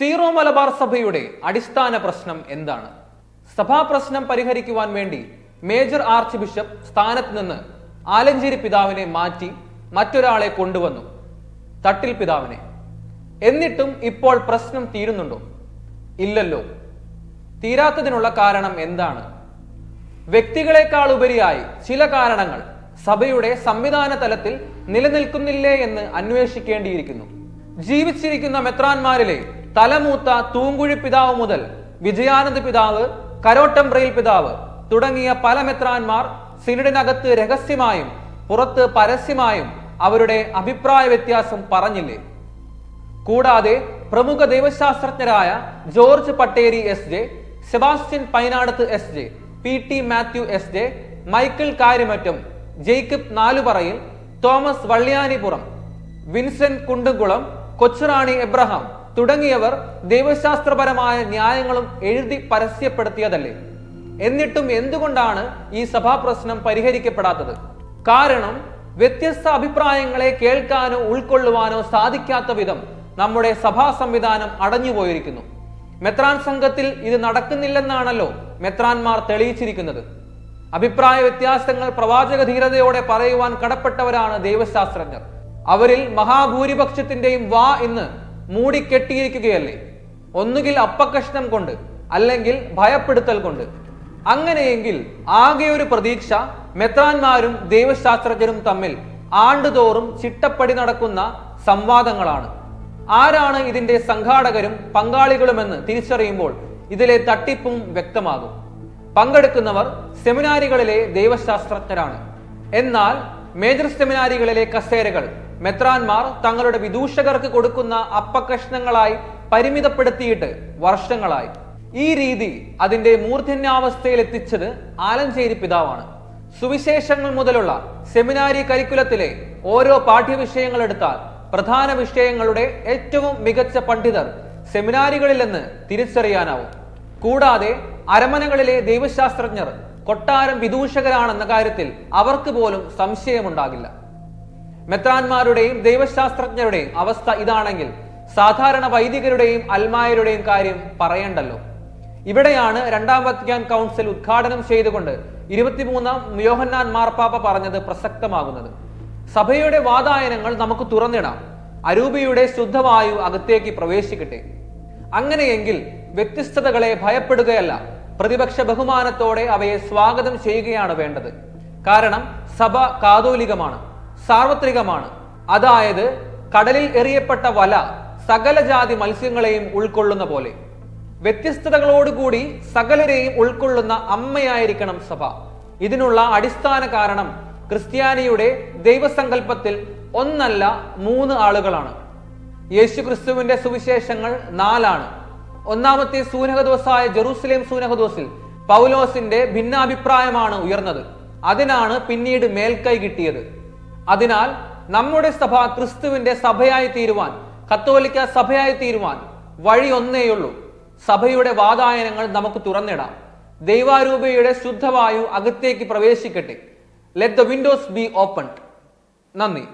മലബാർ സഭയുടെ അടിസ്ഥാന പ്രശ്നം എന്താണ്? സഭാ പ്രശ്നം പരിഹരിക്കുവാൻ വേണ്ടി മേജർ ആർച്ച് ബിഷപ്പ് സ്ഥാനത്ത് നിന്ന് ആലഞ്ചേരി പിതാവിനെ മാറ്റി മറ്റൊരാളെ കൊണ്ടുവന്നു. തട്ടിൽ പിതാവിനെ. എന്നിട്ടും ഇപ്പോൾ പ്രശ്നം തീരുന്നുണ്ടോ? ഇല്ലല്ലോ. തീരാത്തതിനുള്ള കാരണം എന്താണ്? വ്യക്തികളെക്കാൾ ഉപരിയായി ചില കാരണങ്ങൾ സഭയുടെ സംവിധാന തലത്തിൽ നിലനിൽക്കുന്നില്ലേ എന്ന് അന്വേഷിക്കേണ്ടിയിരിക്കുന്നു. ജീവിച്ചിരിക്കുന്ന മെത്രാന്മാരിലെ തലമൂത്ത തൂങ്കുഴി പിതാവ് മുതൽ വിജയാനന്ദ പിതാവ് കരോട്ടംബ്രയിൽ പിതാവ് തുടങ്ങിയ പല മെത്രാന്മാർ സിനഡിനകത്ത് രഹസ്യമായും പുറത്ത് പരസ്യമായും അവരുടെ അഭിപ്രായ വ്യത്യാസം പറഞ്ഞില്ലേ? കൂടാതെ പ്രമുഖ ദൈവശാസ്ത്രജ്ഞരായ George Patteri S J Sebastian Painadath S J P T Mathew S J Michael Kariyamattam Jacob Naluparayil Thomas Valliyanipuram Vincent Kundukulam Kochurani Abraham തുടങ്ങിയവർ ദൈവശാസ്ത്രപരമായ ന്യായങ്ങളും എഴുതി പരസ്യപ്പെടുത്തിയതല്ലേ? എന്നിട്ടും എന്തുകൊണ്ടാണ് ഈ സഭാ പ്രശ്നം പരിഹരിക്കപ്പെടാത്തത്? കാരണം വ്യത്യസ്ത അഭിപ്രായങ്ങളെ കേൾക്കാനോ ഉൾക്കൊള്ളുവാനോ സാധിക്കാത്ത വിധം നമ്മുടെ സഭാ സംവിധാനം അടഞ്ഞുപോയിരിക്കുന്നു. മെത്രാൻ സംഘത്തിൽ ഇത് നടക്കുന്നില്ലെന്നാണല്ലോ മെത്രാൻമാർ തെളിയിച്ചിരിക്കുന്നത്. അഭിപ്രായ വ്യത്യാസങ്ങൾ പ്രവാചക ധീരതയോടെ പറയുവാൻ കടപ്പെട്ടവരാണ് ദൈവശാസ്ത്രജ്ഞർ. അവരിൽ മഹാഭൂരിപക്ഷത്തിന്റെയും വാ ഇന്ന് മൂടിക്കെട്ടിയിരിക്കുകയല്ലേ? ഒന്നുകിൽ അപ്പകഷ്ണം കൊണ്ട് അല്ലെങ്കിൽ ഭയപ്പെടുത്തൽ കൊണ്ട്. അങ്ങനെയെങ്കിൽ ആകെ ഒരു പ്രതീക്ഷ മെത്രാന്മാരും ദൈവശാസ്ത്രജ്ഞരും തമ്മിൽ ആണ്ടുതോറും ചിട്ടപ്പടി നടക്കുന്ന സംവാദങ്ങളാണ്. ആരാണ് ഇതിന്റെ സംഘാടകരും പങ്കാളികളുമെന്ന് തിരിച്ചറിയുമ്പോൾ ഇതിലെ തട്ടിപ്പും വ്യക്തമാകും. പങ്കെടുക്കുന്നവർ സെമിനാരികളിലെ ദൈവശാസ്ത്രജ്ഞരാണ്. എന്നാൽ മേജർ സെമിനാരികളിലെ കസേരകൾ മെത്രാന്മാർ തങ്ങളുടെ വിദൂഷകർക്ക് കൊടുക്കുന്ന അപ്പകഷ്ണങ്ങളായി പരിമിതപ്പെടുത്തിയിട്ട് വർഷങ്ങളായി. ഈ രീതി അതിന്റെ മൂർധന്യാവസ്ഥയിൽ എത്തിച്ചത് ആലഞ്ചേരി പിതാവാണ്. സുവിശേഷങ്ങൾ മുതലുള്ള സെമിനാരി കരിക്കുലത്തിലെ ഓരോ പാഠ്യവിഷയങ്ങൾ എടുത്താൽ പ്രധാന വിഷയങ്ങളുടെ ഏറ്റവും മികച്ച പണ്ഡിതർ സെമിനാരികളിലെന്ന് തിരിച്ചറിയാനാവും. കൂടാതെ അരമനകളിലെ ദൈവശാസ്ത്രജ്ഞർ കൊട്ടാരം വിദൂഷകരാണെന്ന കാര്യത്തിൽ അവർക്ക് പോലും സംശയമുണ്ടാകില്ല. മെത്രാന്മാരുടെയും ദൈവശാസ്ത്രജ്ഞരുടെയും അവസ്ഥ ഇതാണെങ്കിൽ സാധാരണ വൈദികരുടെയും അൽമായരുടെയും കാര്യം പറയണ്ടല്ലോ. ഇവിടെയാണ് രണ്ടാം വത്തിക്കാൻ കൗൺസിൽ ഉദ്ഘാടനം ചെയ്തുകൊണ്ട് ഇരുപത്തിമൂന്നാം യോഹന്നാൻ മാർപ്പാപ്പ പറഞ്ഞത് പ്രസക്തമാകുന്നത്. സഭയുടെ വാതായനങ്ങൾ നമുക്ക് തുറന്നിടാം. അരൂപിയുടെ ശുദ്ധവായു അകത്തേക്ക് പ്രവേശിക്കട്ടെ. അങ്ങനെയെങ്കിൽ വ്യത്യസ്തതകളെ ഭയപ്പെടുകയല്ല പ്രതിപക്ഷ ബഹുമാനത്തോടെ അവയെ സ്വാഗതം ചെയ്യുകയാണ് വേണ്ടത്. കാരണം സഭ കാതോലികമാണ്. സാർവത്രികമാണ്. അതായത് കടലിൽ എറിയപ്പെട്ട വല സകല ജാതി മത്സ്യങ്ങളെയും ഉൾക്കൊള്ളുന്ന പോലെ. വ്യത്യസ്തതകളോടുകൂടി സകലരെയും ഉൾക്കൊള്ളുന്ന അമ്മയായിരിക്കണം സഭ. ഇതിനുള്ള അടിസ്ഥാന കാരണം ക്രിസ്ത്യാനിയുടെ ദൈവസങ്കല്പത്തിൽ ഒന്നല്ല മൂന്ന് ആളുകളാണ്. യേശു ക്രിസ്തുവിന്റെ സുവിശേഷങ്ങൾ നാലാണ്. ഒന്നാമത്തെ സൂനഹദോസായ ജെറൂസലേം സൂനഹദോസിൽ പൗലോസിന്റെ ഭിന്നാഭിപ്രായമാണ് ഉയർന്നത്. അതിനാണ് പിന്നീട് മേൽക്കൈ കിട്ടിയത്. അതിനാൽ നമ്മുടെ സഭ ക്രിസ്തുവിന്റെ സഭയായി തീരുവാൻ കത്തോലിക്ക സഭയായി തീരുവാൻ വഴി ഒന്നേയുള്ളൂ സഭയുടെ വാതായനങ്ങൾ നമുക്ക് തുറന്നിടാം. ദൈവാരൂപയുടെ ശുദ്ധവായു അകത്തേക്ക് പ്രവേശിക്കട്ടെ. Let the windows be open നന്ദി.